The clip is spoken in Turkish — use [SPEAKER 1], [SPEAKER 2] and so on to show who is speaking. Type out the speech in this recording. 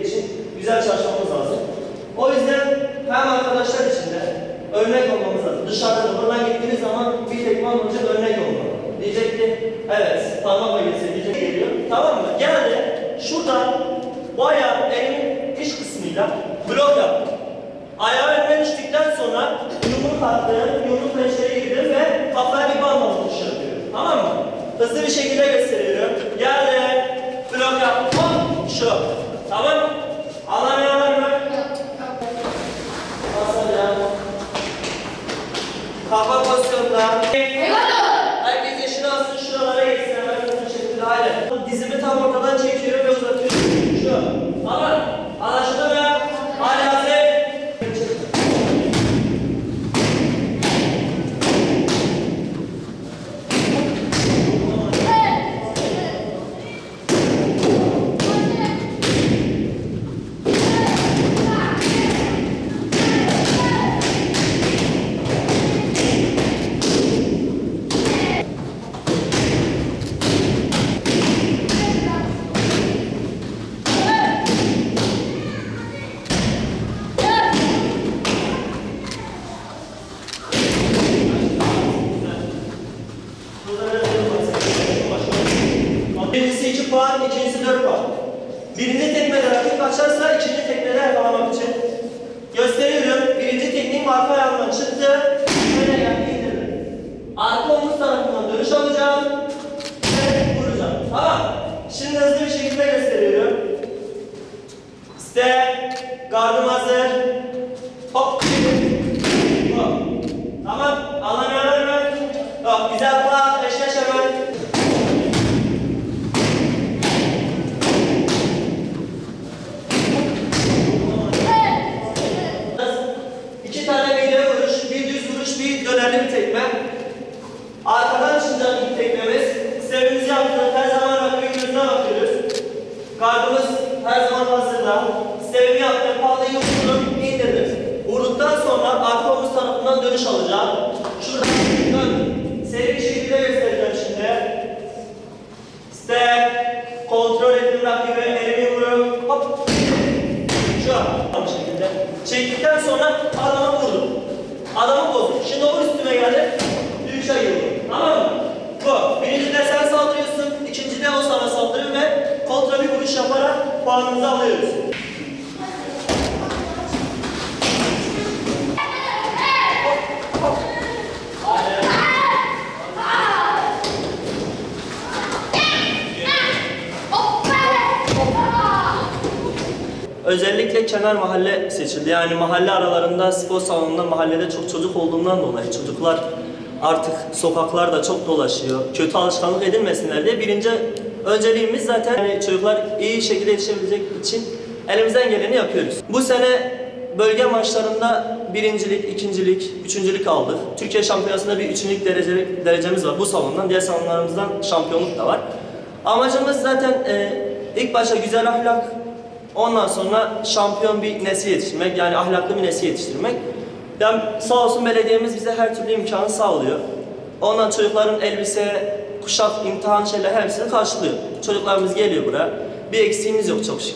[SPEAKER 1] için güzel çalışmamız lazım. O yüzden hem arkadaşlar için de örnek olmamız lazım. Dışarıda buradan gittiğiniz zaman bir tekme alınca örnek olmalı. Diyecek ki evet parmakla geçse diyecek geliyor. Tamam mı? Geldi şuradan bu ayağın elimin iç kısmıyla blok yaptım. Ayağı önüne düştükten sonra yumruk attım, yumruk peşleri girdim ve kafaya bir bal vuruş yapıyorum. Tamam mı? Hızlı bir şekilde gösteriyorum. Geldi, blok yaptım, hop, şu. Tamam mı? Anlamayanlar mı? Basacağım. Kafa pozisyonda. Herkes yaşını alsın, şuralara geçsin. Hemen hızlı şekilde aynen. Dizimi tam ortadan çekiyorum ve uzatıyorum. Şu. Tamam. Anlaşıldı mı? Hadi hazır. Birincisi 2 puan, ikincisi 4 puan. Birinci tekmede rakip kaçarsa ikinci tekmede yakalamak için. Gösteriyorum. Birinci tekniğim arka ayağımdan çıktı. Böyle geldi indirdim. Arka omuz tarafından dönüş alacağım. Ve vuracağım. Tamam. Şimdi hızlı bir şekilde gösteriyorum. Step. Gardım hazır. Hop. Tamam. Anlamıyorlar mı? Yok. Güzel puan. Eşleş hemen. İki tane mide vuruş, bir düz vuruş, bir tekme. Arkadan çıkacak ilk tekmemiz. Sevimizi yaptık. Her zaman rakibin gözüne bakıyoruz. Gardımız her zaman hazırda. Sevimi yaptık. Palayı vurdum, indirdim. Vurduktan sonra arka omuz tarafından dönüş alacağım. Şuradan dön. Seri şekilde göstereceğim şimdi. Step. Kontrol ettim rakibi. Elimi vuruyorum. Hop. Şu an şekilde. Çektikten sonra vurdum. Adamı bozdum. Şimdi o üstüme geldi. Şey vurdum. Tamam mı? Bu. Birincide sen saldırıyorsun. ikincide o sana saldırıyor ve kontra bir vuruş yaparak puanımızı alıyoruz. Özellikle kenar mahalle seçildi. Yani mahalle aralarında spor salonunda mahallede çok çocuk olduğundan dolayı çocuklar artık sokaklarda çok dolaşıyor. Kötü alışkanlık edinmesinler diye birinci önceliğimiz zaten yani çocuklar iyi şekilde yetişebilecek için elimizden geleni yapıyoruz. Bu sene bölge maçlarında birincilik, ikincilik, üçüncülük aldık. Türkiye şampiyonasında bir üçüncülük derece, derecemiz var bu salondan. Diğer salonlarımızdan şampiyonluk da var. Amacımız zaten e, ilk başta güzel ahlak, Ondan sonra şampiyon bir nesil yetiştirmek, yani ahlaklı bir nesil yetiştirmek. Yani sağ olsun belediyemiz bize her türlü imkanı sağlıyor. Ondan çocukların elbise, kuşak, imtihan şeyler hepsini karşılıyor. Çocuklarımız geliyor buraya. Bir eksiğimiz yok çok şükür.